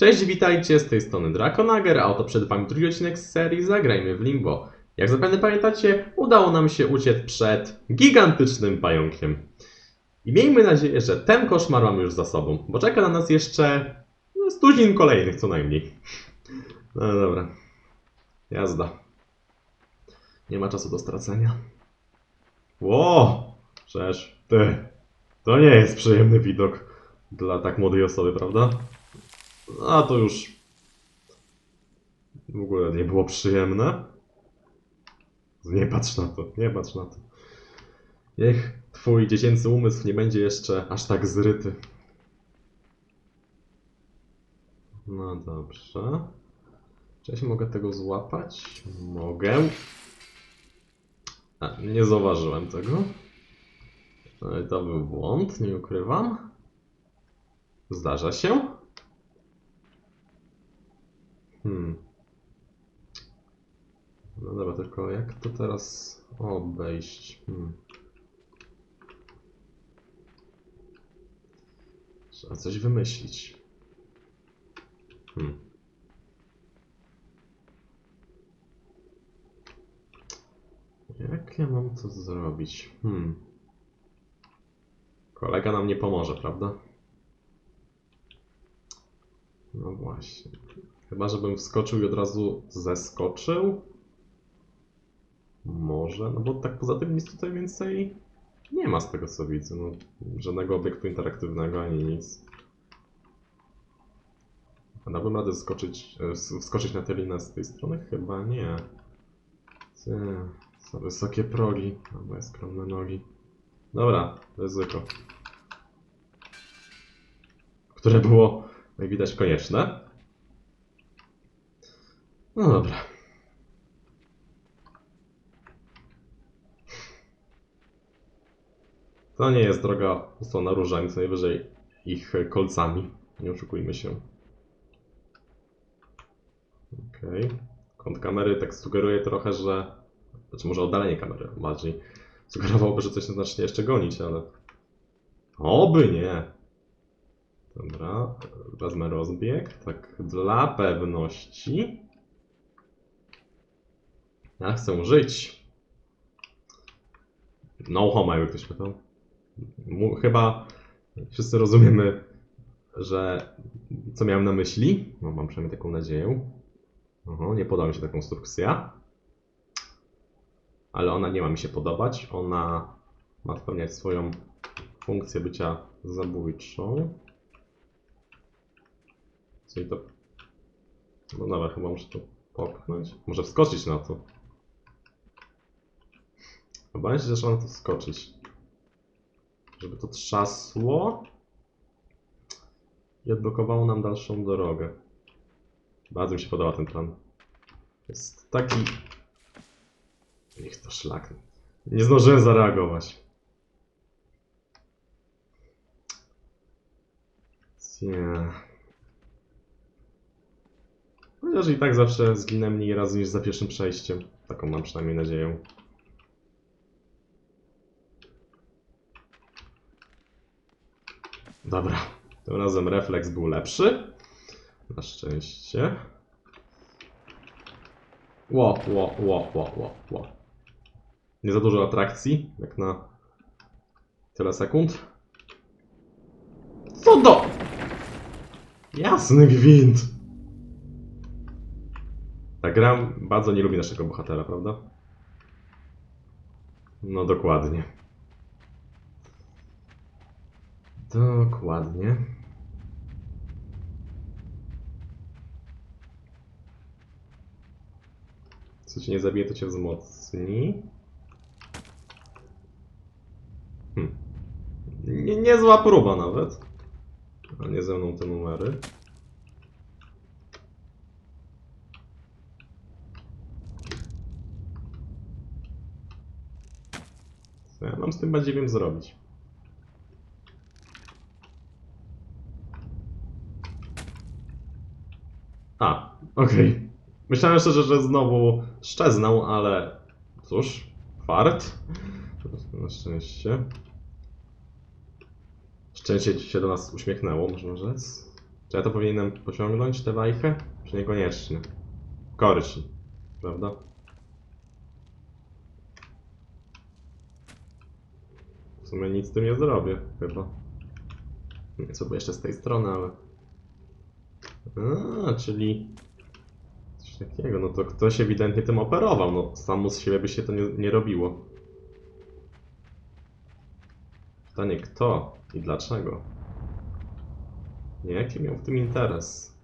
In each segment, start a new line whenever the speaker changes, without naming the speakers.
Cześć, witajcie, z tej strony Drakonager, a oto przed Wami drugi odcinek z serii Zagrajmy w Limbo. Jak zapewne pamiętacie, udało nam się uciec przed gigantycznym pająkiem. I miejmy nadzieję, że ten koszmar mamy już za sobą, bo czeka na nas jeszcze stuzin kolejnych co najmniej. No dobra, jazda. Nie ma czasu do stracenia. Ło! Przecież ty, to nie jest przyjemny widok dla tak młodej osoby, prawda? A to już w ogóle nie było przyjemne. Nie patrz na to, nie patrz na to. Niech twój dziecięcy umysł nie będzie jeszcze aż tak zryty. No dobrze. Czy mogę tego złapać? Mogę. A, nie zauważyłem tego. No i to był błąd, nie ukrywam. Zdarza się. Hmm. No dobra, tylko jak to teraz obejść? Hmm. Trzeba coś wymyślić. Hmm. Jak ja mam to zrobić? Hmm. Kolega nam nie pomoże, prawda? No właśnie. Chyba, żebym wskoczył i od razu zeskoczył? Może, no bo tak poza tym nic tutaj więcej nie ma z tego co widzę. No, żadnego obiektu interaktywnego ani nic. A dałbym radę skoczyć, e, wskoczyć na tę linę z tej strony? Chyba nie. Ty, są wysokie progi, a moje skromne nogi. Dobra, ryzyko. Które było, jak widać, konieczne. No dobra. To nie jest droga usłana różami, co najwyżej ich kolcami. Nie oszukujmy się. Okej. Kąt kamery tak sugeruje trochę, że... Znaczy może oddalenie kamery bardziej. Sugerowałoby, że coś nas zacznie jeszcze gonić, ale... Oby nie! Dobra, wezmę rozbieg, tak dla pewności. Ja chcę żyć. No homo, jakby ktoś pytał. Chyba wszyscy rozumiemy, że co miałem na myśli. No, mam przynajmniej taką nadzieję. Oho, nie podoba mi się ta konstrukcja. Ale ona nie ma mi się podobać. Ona ma spełniać swoją funkcję bycia zabójczą. Czyli to... No dobra, chyba muszę to popchnąć. Może wskoczyć na to. Obawiam się, że trzeba na to wskoczyć. Żeby to trzasło. I odblokowało nam dalszą drogę. Bardzo mi się podoba ten plan. Jest taki... Niech to szlak. Nie zdążyłem zareagować. Nie. Chociaż i tak zawsze zginę mniej razy niż za pierwszym przejściem. Taką mam przynajmniej nadzieję. Dobra. Tym razem refleks był lepszy. Na szczęście. Ło, ło, ło, ło, ło, ło. Nie za dużo atrakcji, jak na tyle sekund. Co do... Jasny gwint! Ta gra bardzo nie lubi naszego bohatera, prawda? No dokładnie. Dokładnie. Co cię nie zabije, to cię wzmocni. Hm. Nie, niezła próba nawet. A nie ze mną te numery. Co ja mam z tym badziewiem zrobić? A, okej. Myślałem szczerze, że znowu szczeznął, ale cóż, fart. Na szczęście. Szczęście się do nas uśmiechnęło, można rzec. Czy ja to powinienem pociągnąć, tę wajchę? Czy niekoniecznie? Korci, prawda? Sumie nic z tym nie zrobię, chyba. Nie było jeszcze z tej strony, ale... A, czyli... Coś takiego, no to ktoś ewidentnie tym operował, no samo z siebie by się to nie, nie robiło. Pytanie kto i dlaczego? Nie, jaki miał w tym interes?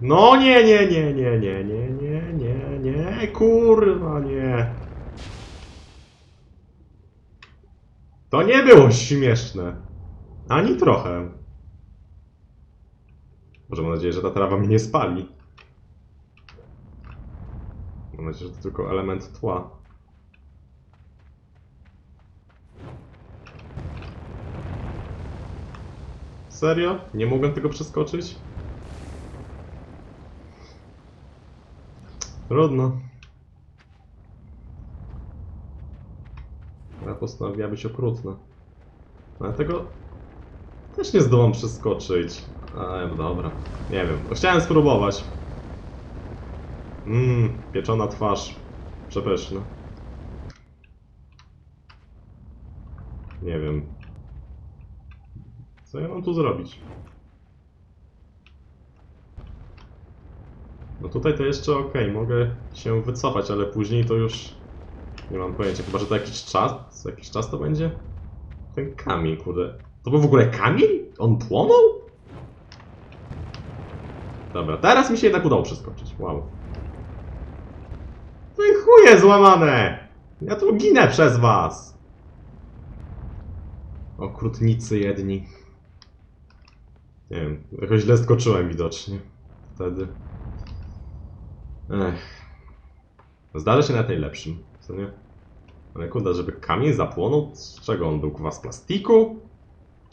No nie, nie, nie, nie, nie, nie, nie, nie, nie, kurwa nie. To nie było śmieszne. Ani trochę. Może mam nadzieję, że ta trawa mnie nie spali. Mam nadzieję, że to tylko element tła. Serio? Nie mogłem tego przeskoczyć? Trudno. Postanowiła być okrutna. Ale tego też nie zdołam przeskoczyć. Ale no dobra. Nie wiem. Chciałem spróbować. Mmm, pieczona twarz. Przepyszna. Nie wiem. Co ja mam tu zrobić? No tutaj to jeszcze ok, mogę się wycofać, ale później to już nie mam pojęcia. Chyba, że to jakiś czas, jakiś czas to będzie? Ten kamień, kurde. To był w ogóle kamień? On płonął? Dobra, teraz mi się jednak udało przeskoczyć. Wow. No i chuje złamane! Ja tu ginę przez was! Okrutnicy jedni. Nie wiem, jakoś źle skoczyłem widocznie. Wtedy. Ech. Zdarza się nawet najlepszym, co nie? Ale kurde, żeby kamień zapłonął? Z czego on był? Kwa z plastiku?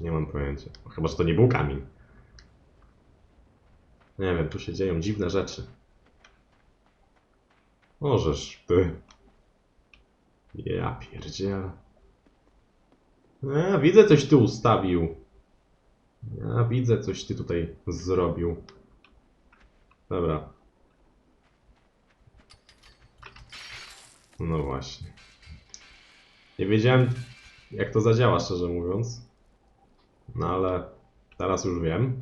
Nie mam pojęcia. Chyba, że to nie był kamień. Nie wiem, tu się dzieją dziwne rzeczy. Możesz, ty. Ja pierdzielę. Ja widzę, coś ty ustawił. Ja widzę, coś ty tutaj zrobił. Dobra. No właśnie. Nie wiedziałem, jak to zadziała, szczerze mówiąc. No ale teraz już wiem.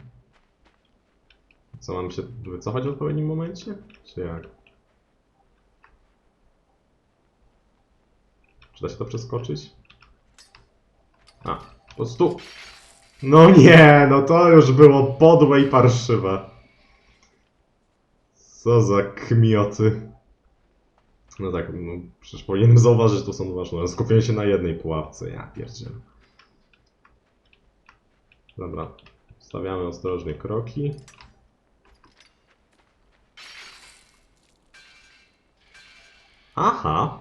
Co, mam się wycofać w odpowiednim momencie? Czy jak? Czy da się to przeskoczyć? A, po prostu... No nie, no to już było podłe i parszywe. Co za kmioty. No tak, no przecież powinienem zauważyć, że to są ważne. Skupiłem się na jednej pułapce, ja pierdzielę. Dobra, stawiamy ostrożnie kroki. Aha.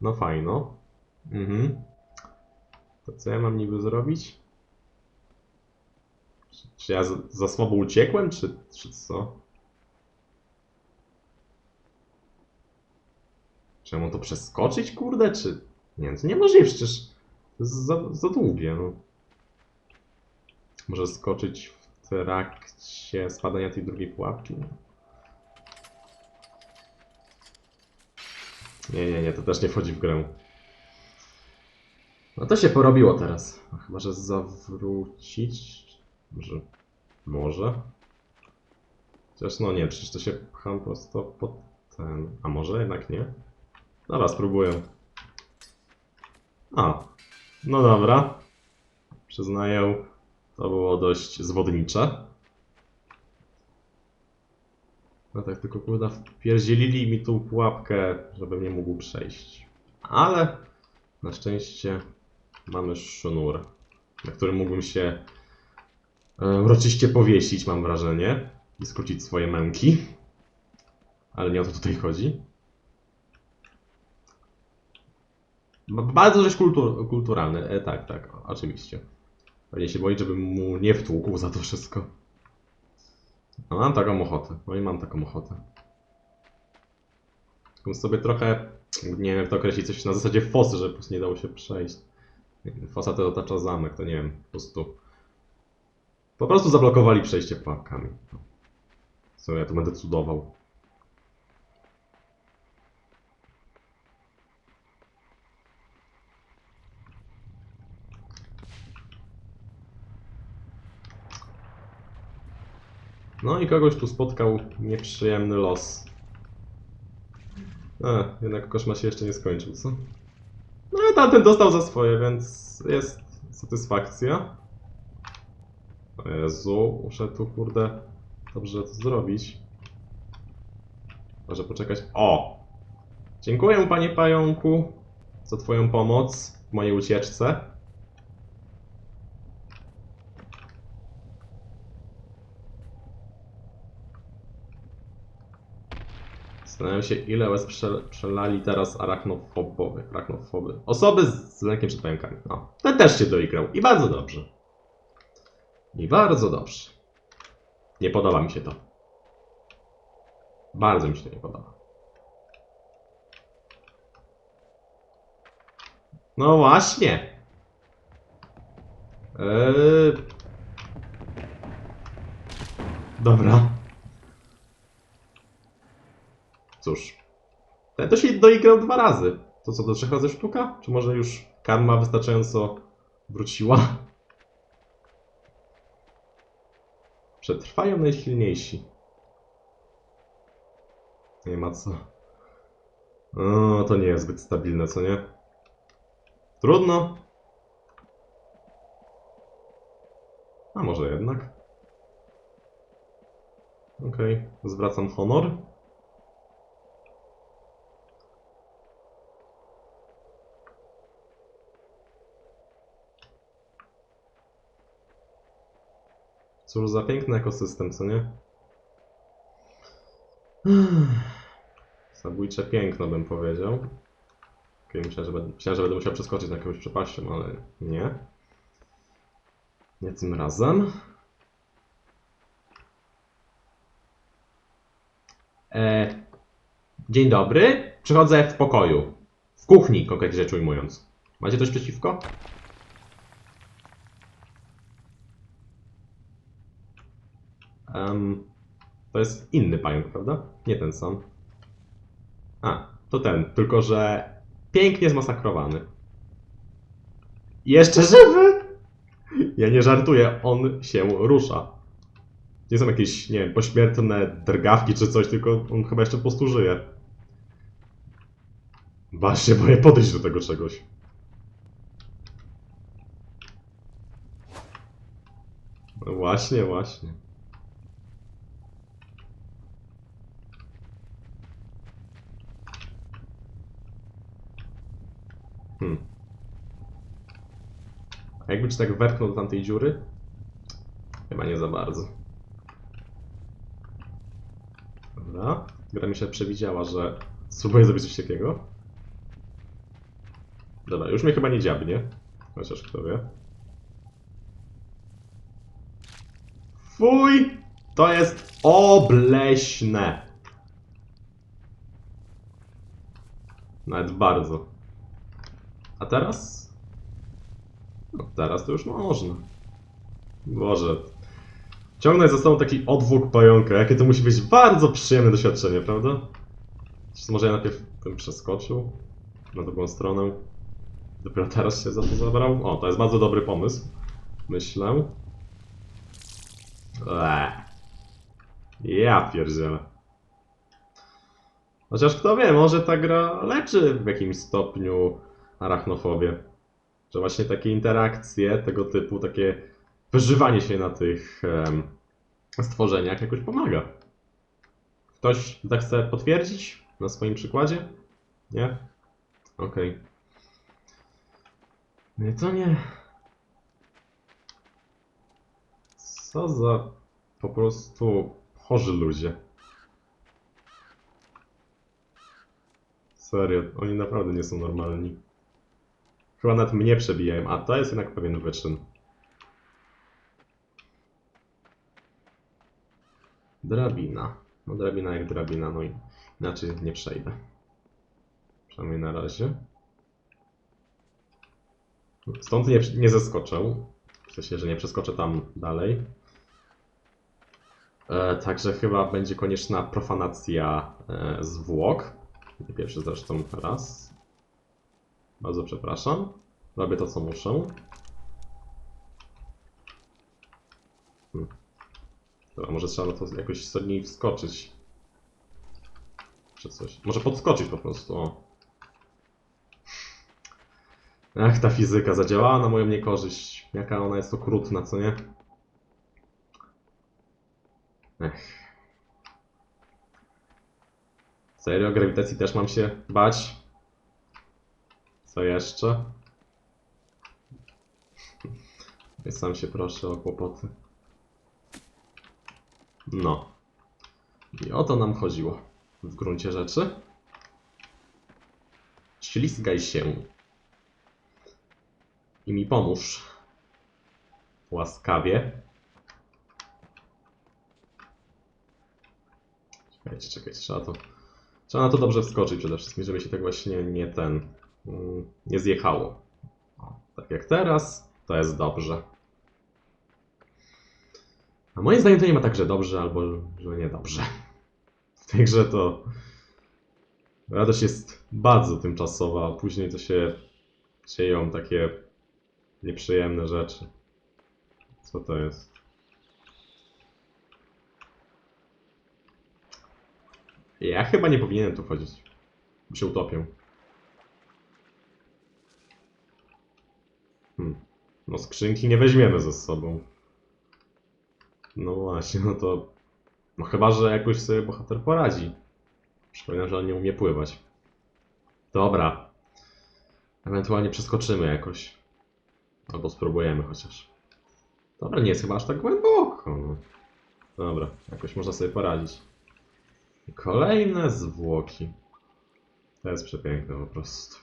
No fajno. Mhm. To co ja mam niby zrobić? Czy, czy ja za, za słabo uciekłem, czy, czy co? Mam to przeskoczyć, kurde, czy... Nie, to niemożliwe, przecież to jest za, za długie, no. Może skoczyć w trakcie spadania tej drugiej pułapki? Nie, nie, nie, to też nie wchodzi w grę. No to się porobiło teraz. No, chyba, że zawrócić. Może. Może. Chociaż no nie, przecież to się pcham prosto pod ten. A może jednak nie? Dobra, spróbuję. A. No dobra. Przyznaję, to było dość zwodnicze. No tak, tylko kurde, wpierdzielili mi tą pułapkę, żebym nie mógł przejść. Ale na szczęście mamy sznur, na którym mógłbym się e, uroczyście powiesić, mam wrażenie, i skrócić swoje męki. Ale nie o to tutaj chodzi. Bardzo rzecz kultur kulturalny, e, tak, tak, oczywiście. Pewnie się boi, żebym mu nie wtłukł za to wszystko. No mam taką ochotę, no i mam taką ochotę. Tylko sobie trochę, nie wiem jak to określić, coś na zasadzie fosy, że po prostu nie dało się przejść. Fosa to otacza zamek, to nie wiem, po prostu Po prostu zablokowali przejście pułapkami. Co ja tu będę cudował. No i kogoś tu spotkał nieprzyjemny los. A, jednak koszmar się jeszcze nie skończył, co? No i tamten dostał za swoje, więc jest satysfakcja. O Jezu, muszę tu kurde dobrze to zrobić. Może poczekać. O! Dziękuję panie pająku za twoją pomoc w mojej ucieczce. Zastanawiam się, ile łez prze, przelali teraz arachnofobowie, arachnofoby. Osoby z lękiem przed pająkami. No, ten też się doigrał i bardzo dobrze. I bardzo dobrze. Nie podoba mi się to. Bardzo mi się to nie podoba. No właśnie. Eee... Dobra. Cóż. Ten to się doigrał dwa razy. To co, do trzech razy sztuka? Czy może już karma wystarczająco wróciła? Przetrwają najsilniejsi. Nie ma co. O, to nie jest zbyt stabilne, co nie? Trudno. A może jednak? Okej, zwracam honor. Cóż za piękny ekosystem, co nie? Zabójcze piękno bym powiedział. Okay, myślałem, że będę, myślałem, że będę musiał przeskoczyć na jakąś przepaścią, ale nie. Nie tym razem. E, dzień dobry. Przychodzę w pokoju. W kuchni, konkretnie rzecz ujmując. Macie coś przeciwko? Em, to jest inny pająk, prawda? Nie ten sam. A, to ten, tylko że pięknie zmasakrowany. Jeszcze żywy! Ja nie żartuję, on się rusza. Nie są jakieś, nie wiem, pośmiertne drgawki czy coś, tylko on chyba jeszcze po prostu żyje. Właśnie, boję podejść do tego czegoś. No właśnie, właśnie. Jakby ci tak wepchnął do tamtej dziury? Chyba nie za bardzo. Dobra. Gra mi się przewidziała, że spróbuję zrobić coś takiego. Dobra, już mnie chyba nie dziabnie. Chociaż kto wie. Fuj! To jest obleśne. Nawet bardzo. A teraz? No teraz to już można. Boże. Ciągnąć za sobą taki odwłok pająka, jakie to musi być bardzo przyjemne doświadczenie, prawda? Czy może ja najpierw bym przeskoczył na drugą stronę? Dopiero teraz się za to zabrał? O, to jest bardzo dobry pomysł. Myślę. Eee. Ja pierdzielę. Chociaż kto wie, może ta gra leczy w jakimś stopniu arachnofobię. Że właśnie takie interakcje tego typu, takie wyżywanie się na tych stworzeniach jakoś pomaga. Ktoś zechce potwierdzić na swoim przykładzie? Nie? Okej. Nie, to nie. Co za po prostu chorzy ludzie. Serio, oni naprawdę nie są normalni. Chyba nawet mnie przebijają, a to jest jednak pewien wyczyn. Drabina. No drabina jak drabina, no i inaczej nie przejdę. Przynajmniej na razie. Stąd nie, nie zeskoczę. W sensie, że nie przeskoczę tam dalej. E, także chyba będzie konieczna profanacja e, zwłok. Pierwszy zresztą raz. Bardzo przepraszam. Robię to, co muszę. Hmm. Dobra, może trzeba to jakoś solidniej wskoczyć. Czy coś. Może podskoczyć po prostu. Ach, ta fizyka zadziałała na moją niekorzyść. Jaka ona jest okrutna, co nie? Ech. Serio? Grawitacji też mam się bać? Co jeszcze? I sam się proszę o kłopoty. No. I o to nam chodziło w gruncie rzeczy. Ślizgaj się. I mi pomóż. Łaskawie. Czekajcie, czekajcie, trzeba to. Trzeba na to dobrze wskoczyć przede wszystkim, żeby się tak właśnie nie ten. Mm, nie zjechało. Tak jak teraz, to jest dobrze. A moim zdaniem to nie ma tak, że dobrze, albo że niedobrze. W tej grze to radość jest bardzo tymczasowa, a później to się dzieją takie nieprzyjemne rzeczy. Co to jest? Ja chyba nie powinienem tu chodzić. Bo się utopię. Hmm. No skrzynki nie weźmiemy ze sobą. No właśnie, no to... No chyba, że jakoś sobie bohater poradzi. Przypominam, że on nie umie pływać. Dobra. Ewentualnie przeskoczymy jakoś. Albo spróbujemy chociaż. Dobra, nie jest chyba aż tak głęboko. No. Dobra, jakoś można sobie poradzić. Kolejne zwłoki. To jest przepiękne po prostu.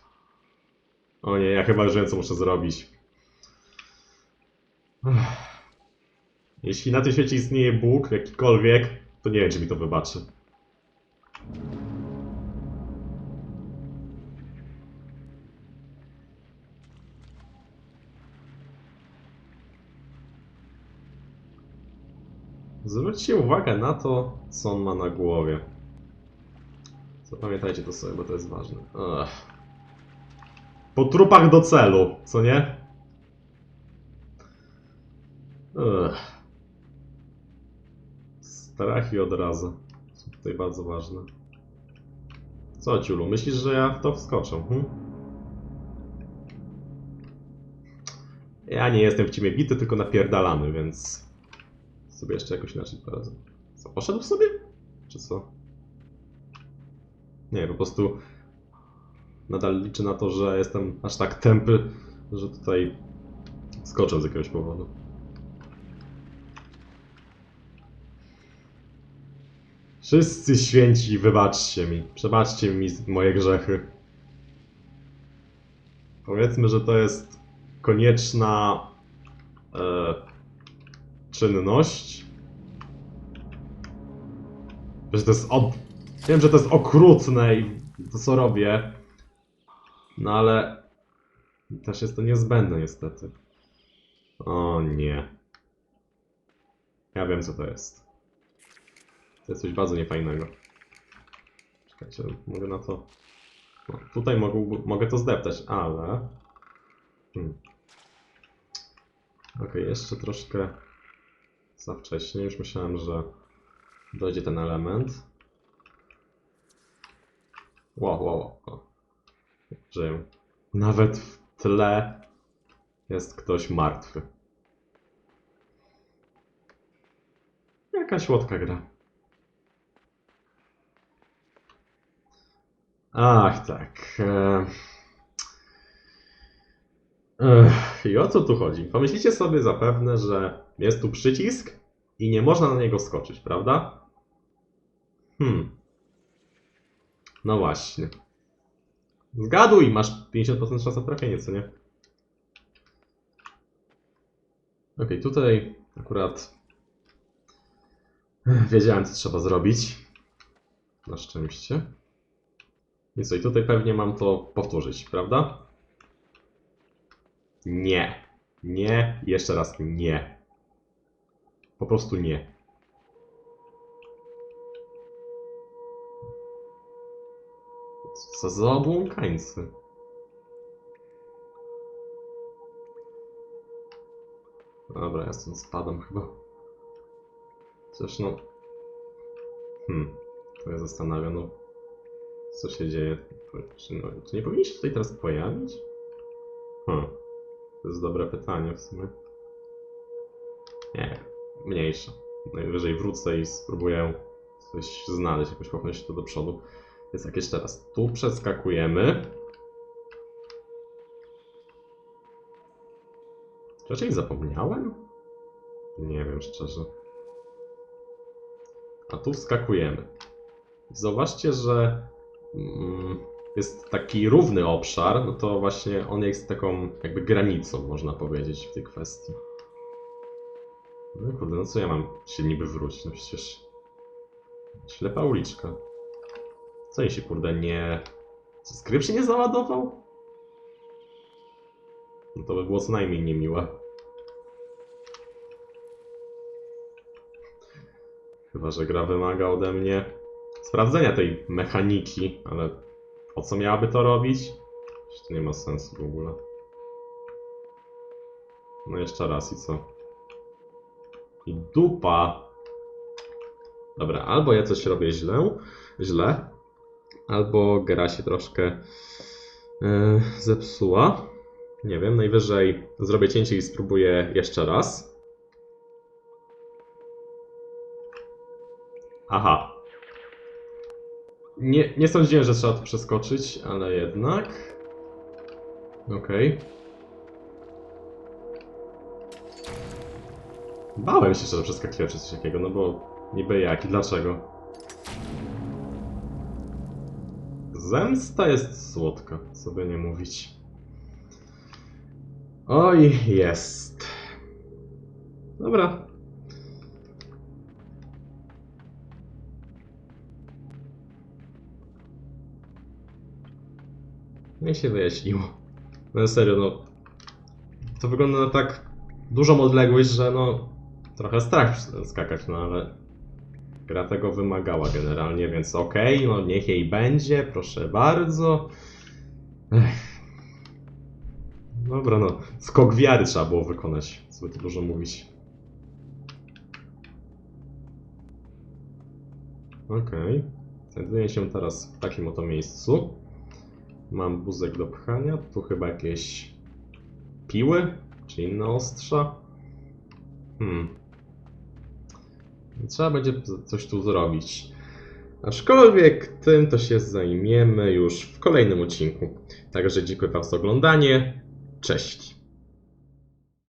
O nie, ja chyba już wiem, co muszę zrobić. Jeśli na tym świecie istnieje Bóg, jakikolwiek, to nie wiem, czy mi to wybaczy. Zwróćcie uwagę na to, co on ma na głowie. Zapamiętajcie to sobie, bo to jest ważne. Ech. Po trupach do celu, co nie? Ech. Strach i odraza są tutaj bardzo ważne. Co, Ciulu, myślisz, że ja w to wskoczę? Hm? Ja nie jestem w ciebie bity, tylko napierdalany, więc sobie jeszcze jakoś inaczej poradzę. Co, poszedł sobie? Czy co? Nie, po prostu nadal liczę na to, że jestem aż tak tępy, że tutaj skoczę z jakiegoś powodu. Wszyscy święci, wybaczcie mi. Przebaczcie mi moje grzechy. Powiedzmy, że to jest konieczna e, czynność. Że to jest. Wiem, że to jest okrutne i to co robię. No ale też jest to niezbędne niestety. O nie. Ja wiem co to jest. To jest coś bardzo niefajnego. Czekajcie, mogę na to... No, tutaj mogę, mogę to zdeptać, ale... Hmm. Okej, jeszcze troszkę za wcześnie. Już myślałem, że dojdzie ten element. Wow, wow, wow. Żyję. Nawet w tle jest ktoś martwy. Jakaś łotka gra. Ach, tak. E... I o co tu chodzi? Pomyślicie sobie zapewne, że jest tu przycisk i nie można na niego skoczyć, prawda? Hmm. No właśnie. Zgaduj, masz 50% szans na trafienie, co nie? Okej, tutaj akurat wiedziałem, co trzeba zrobić. Na szczęście. I co, i tutaj pewnie mam to powtórzyć, prawda? Nie. Nie. Jeszcze raz nie. Po prostu nie. Co za obłąkańcy. Dobra, ja stąd spadam chyba. Coś no... Hmm, to ja zastanawiam, no co się dzieje? Czy, no, czy nie powinien się tutaj teraz pojawić? Hmm, to jest dobre pytanie w sumie. Nie, mniejsza. Najwyżej wrócę i spróbuję coś znaleźć, jakoś popchnąć to do przodu. Jest jakieś teraz. Tu przeskakujemy. Czy raczej zapomniałem? Nie wiem szczerze. A tu wskakujemy. Zauważcie, że jest taki równy obszar, no to właśnie on jest taką jakby granicą, można powiedzieć, w tej kwestii. No kurde, no co ja mam się niby wrócić? No przecież... Ślepa uliczka. Co jej się kurde nie... Co, się nie załadował? No to by było co najmniej niemiłe. Chyba, że gra wymaga ode mnie sprawdzenia tej mechaniki, ale po co miałaby to robić? To nie ma sensu w ogóle. No jeszcze raz i co? I dupa. Dobra, albo ja coś robię źle, źle, albo gra się troszkę e, zepsuła. Nie wiem, najwyżej zrobię cięcie i spróbuję jeszcze raz. Aha. Nie, nie sądziłem, że trzeba to przeskoczyć, ale jednak. Okej. Bałem się, że przeskakiwać przez coś takiego, no bo niby jak i dlaczego. Zemsta jest słodka, co by nie mówić. Oj, jest. Dobra. Nie się wyjaśniło. No serio, no. To wygląda na tak dużą odległość, że no. Trochę strach skakać, no ale. Gra tego wymagała generalnie, więc okej, no niech jej będzie, proszę bardzo. Ech. Dobra, no. Skok wiary trzeba było wykonać, co by tu dużo mówić. Okej. Znajduję się teraz w takim oto miejscu. Mam wózek do pchania, tu chyba jakieś piły, czy inne ostrza. Hmm. Trzeba będzie coś tu zrobić. Aczkolwiek tym to się zajmiemy już w kolejnym odcinku. Także dziękuję Wam za oglądanie. Cześć.